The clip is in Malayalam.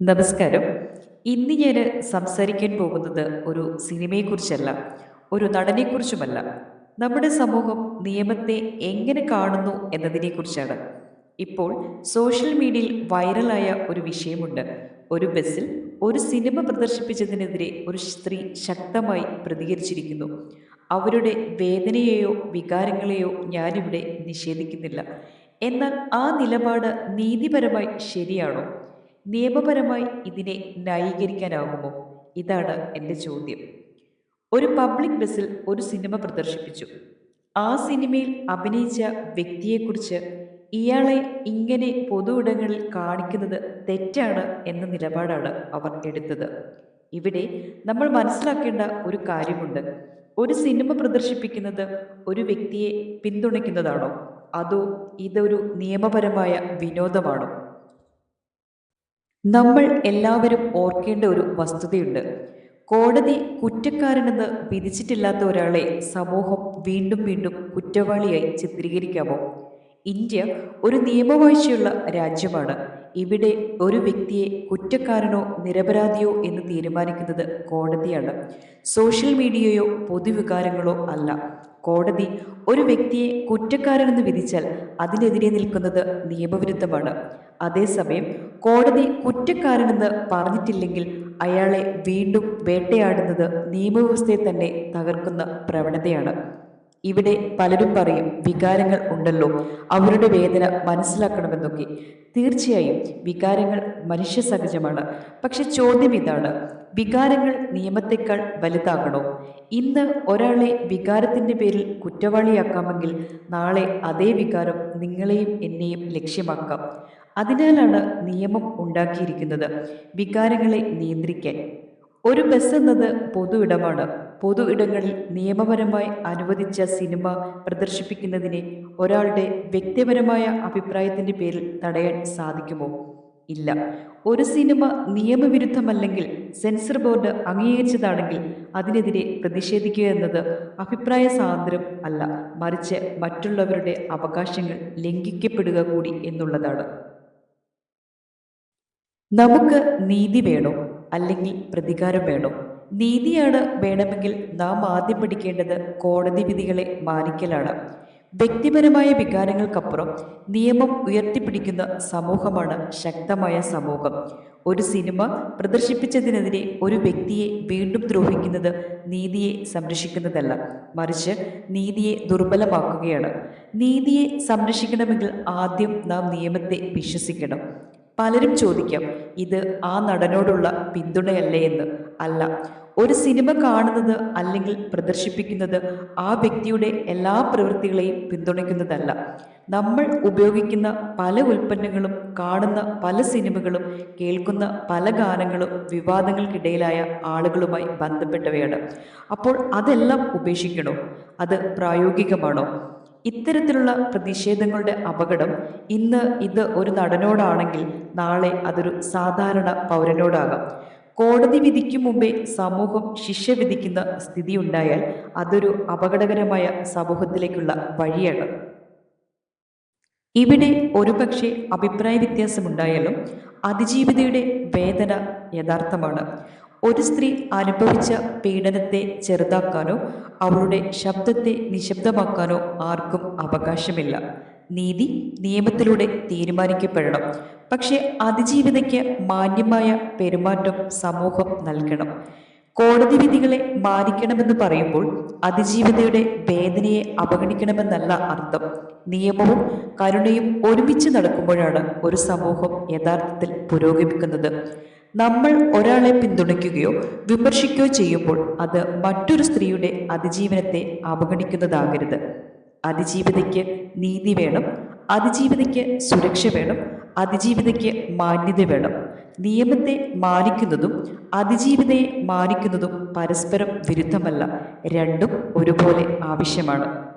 നമസ്കാരം. ഇന്ന് ഞാൻ സംസാരിക്കാൻ പോകുന്നത് ഒരു സിനിമയെക്കുറിച്ചല്ല ഒരു നടനെക്കുറിച്ചുമല്ല. നമ്മുടെ സമൂഹം നിയമത്തെ എങ്ങനെ കാണുന്നു എന്നതിനെക്കുറിച്ചാണ്. ഇപ്പോൾ സോഷ്യൽ മീഡിയയിൽ വൈറലായ ഒരു വിഷയമുണ്ട്. ഒരു ബസ്സിൽ ഒരു സിനിമ പ്രദർശിപ്പിച്ചതിനെതിരെ ഒരു സ്ത്രീ ശക്തമായി പ്രതികരിച്ചിരിക്കുന്നു. അവരുടെ വേദനയെയോ വികാരങ്ങളെയോ ഞാനിവിടെ നിഷേധിക്കുന്നില്ല. എന്നാൽ ആ നിലപാട് നീതിപരമായി ശരിയാണോ? നിയമപരമായി ഇതിനെ ന്യായീകരിക്കാനാകുമോ? ഇതാണ് എന്റെ ചോദ്യം. ഒരു പബ്ലിക് ബസ്സിൽ ഒരു സിനിമ പ്രദർശിപ്പിച്ചു. ആ സിനിമയിൽ അഭിനയിച്ച വ്യക്തിയെക്കുറിച്ച് ഇയാളെ ഇങ്ങനെ പൊതു ഇടങ്ങളിൽ കാണിക്കുന്നത് തെറ്റാണ് എന്ന നിലപാടാണ് അവർ എടുത്തത്. ഇവിടെ നമ്മൾ മനസ്സിലാക്കേണ്ട ഒരു കാര്യമുണ്ട്. ഒരു സിനിമ പ്രദർശിപ്പിക്കുന്നത് ഒരു വ്യക്തിയെ പിന്തുണയ്ക്കുന്നതാണോ? അതോ ഇതൊരു നിയമപരമായ വിനോദമാണോ? നമ്മൾ എല്ലാവരും ഓർക്കേണ്ട ഒരു വസ്തുതയുണ്ട്. കോടതി കുറ്റക്കാരനെന്ന് വിധിച്ചിട്ടില്ലാത്ത ഒരാളെ സമൂഹം വീണ്ടും വീണ്ടും കുറ്റവാളിയായി ചിത്രീകരിക്കാമോ? ഇന്ത്യ ഒരു നിയമവാഴ്ചയുള്ള രാജ്യമാണ്. ഇവിടെ ഒരു വ്യക്തിയെ കുറ്റക്കാരനോ നിരപരാധിയോ എന്ന് തീരുമാനിക്കുന്നത് കോടതിയാണ്. സോഷ്യൽ മീഡിയയോ പൊതുവികാരങ്ങളോ അല്ല. കോടതി ഒരു വ്യക്തിയെ കുറ്റക്കാരനെന്ന് വിധിച്ചാൽ അതിനെതിരെ നിൽക്കുന്നത് നിയമവിരുദ്ധമാണ്. അതേസമയം കോടതി കുറ്റക്കാരനെന്ന് പറഞ്ഞിട്ടില്ലെങ്കിൽ അയാളെ വീണ്ടും വേട്ടയാടുന്നത് നിയമവ്യവസ്ഥയെ തന്നെ തകർക്കുന്ന പ്രവണതയാണ്. ഇവിടെ പലരും പറയും വികാരങ്ങൾ ഉണ്ടല്ലോ. അവരുടെ വേദന മനസ്സിലാക്കണമെന്നൊക്കെ. തീർച്ചയായും വികാരങ്ങൾ മനുഷ്യ സഹജമാണ് പക്ഷെ ചോദ്യം ഇതാണ് വികാരങ്ങൾ നിയമത്തെക്കാൾ വലുതാകണോ? ഇന്ന് ഒരാളെ വികാരത്തിന്റെ പേരിൽ കുറ്റവാളിയാക്കാമെങ്കിൽ നാളെ അതേ വികാരം നിങ്ങളെയും എന്നെയും ലക്ഷ്യമാക്കാം. അതിനാലാണ് നിയമം ഉണ്ടാക്കിയിരിക്കുന്നത് വികാരങ്ങളെ നിയന്ത്രിക്കാൻ. ഒരു ബസ് എന്നത് പൊതു ഇടമാണ്. പൊതു ഇടങ്ങളിൽ നിയമപരമായി അനുവദിച്ച സിനിമ പ്രദർശിപ്പിക്കുന്നതിനെ ഒരാളുടെ വ്യക്തിപരമായ അഭിപ്രായത്തിന്റെ പേരിൽ തടയാൻ സാധിക്കുമോ? ഇല്ല. ഒരു സിനിമ നിയമവിരുദ്ധമല്ലെങ്കിൽ സെൻസർ ബോർഡ് അംഗീകരിച്ചതാണെങ്കിൽ അതിനെതിരെ പ്രതിഷേധിക്കുക എന്നത് അഭിപ്രായ സ്വാതന്ത്ര്യം അല്ല. മറിച്ച് മറ്റുള്ളവരുടെ അവകാശങ്ങൾ ലംഘിക്കപ്പെടുക കൂടി എന്നുള്ളതാണ്. നമുക്ക് നീതി വേണോ? അല്ലെങ്കിൽ പ്രതികാരം വേണോ? നീതിയാണ് വേണമെങ്കിൽ നാം ആദ്യം പഠിക്കേണ്ടത് കോടതി വിധികളെ മാനിക്കലാണ്. വ്യക്തിപരമായ വികാരങ്ങൾക്കപ്പുറം നിയമം ഉയർത്തിപ്പിടിക്കുന്ന സമൂഹമാണ് ശക്തമായ സമൂഹം. ഒരു സിനിമ പ്രദർശിപ്പിച്ചതിനെതിരെ ഒരു വ്യക്തിയെ വീണ്ടും ദ്രോഹിക്കുന്നത് നീതിയെ സംരക്ഷിക്കുന്നതല്ല മറിച്ച് നീതിയെ ദുർബലമാക്കുകയാണ്. നീതിയെ സംരക്ഷിക്കണമെങ്കിൽ ആദ്യം നാം നിയമത്തെ വിശ്വസിക്കണം. പലരും ചോദിക്കാം ഇത് ആ നടനോടുള്ള പിന്തുണയല്ലേ എന്ന്. അല്ല ഒരു സിനിമ കാണുന്നത് അല്ലെങ്കിൽ പ്രദർശിപ്പിക്കുന്നത് ആ വ്യക്തിയുടെ എല്ലാ പ്രവൃത്തികളെയും പിന്തുണയ്ക്കുന്നതല്ല. നമ്മൾ ഉപയോഗിക്കുന്ന പല ഉൽപ്പന്നങ്ങളും കാണുന്ന പല സിനിമകളും കേൾക്കുന്ന പല ഗാനങ്ങളും വിവാദങ്ങൾക്കിടയിലായ ആളുകളുമായി ബന്ധപ്പെട്ടവയാണ്. അപ്പോൾ അതെല്ലാം ഉപേക്ഷിക്കണോ? അത് പ്രായോഗികമാണോ? ഇത്തരത്തിലുള്ള പ്രതിഷേധങ്ങളുടെ അപകടം ഇന്ന് ഇത് ഒരു നടനോടാണെങ്കിൽ നാളെ അതൊരു സാധാരണ പൗരനോടാകാം. കോടതി വിധിക്കും മുമ്പേ സമൂഹം ശിക്ഷ വിധിക്കുന്ന സ്ഥിതി ഉണ്ടായാൽ അതൊരു അപകടകരമായ സമൂഹത്തിലേക്കുള്ള വഴിയാണ്. ഇവിടെ ഒരുപക്ഷെ അഭിപ്രായ വ്യത്യാസമുണ്ടായാലും അതിജീവിതയുടെ വേദന യഥാർത്ഥമാണ്. ഒരു സ്ത്രീ അനുഭവിച്ച പീഡനത്തെ ചെറുതാക്കാനോ അവളുടെ ശബ്ദത്തെ നിശബ്ദമാക്കാനോ ആർക്കും അവകാശമില്ല. നീതി നിയമത്തിലൂടെ തീരുമാനിക്കപ്പെടണം. പക്ഷേ അതിജീവിതയ്ക്ക് മാന്യമായ പെരുമാറ്റം സമൂഹം നൽകണം. കോടതി വിധികളെ മാനിക്കണമെന്ന് പറയുമ്പോൾ അതിജീവിതയുടെ വേദനയെ അവഗണിക്കണമെന്നല്ല അർത്ഥം. നിയമവും കരുണയും ഒരുമിച്ച് നടക്കുമ്പോഴാണ് ഒരു സമൂഹം യഥാർത്ഥത്തിൽ പുരോഗമിക്കുന്നത്. നമ്മൾ ഒരാളെ പിന്തുണയ്ക്കുകയോ വിമർശിക്കുകയോ ചെയ്യുമ്പോൾ അത് മറ്റൊരു സ്ത്രീയുടെ അതിജീവനത്തെ അവഗണിക്കുന്നതാകരുത്. അതിജീവിതയ്ക്ക് നീതി വേണം അതിജീവിതയ്ക്ക് സുരക്ഷ വേണം അതിജീവിതയ്ക്ക് മാന്യത വേണം. നിയമത്തെ മാനിക്കുന്നതും അതിജീവിതയെ മാനിക്കുന്നതും പരസ്പരം വിരുദ്ധമല്ല രണ്ടും ഒരുപോലെ ആവശ്യമാണ്.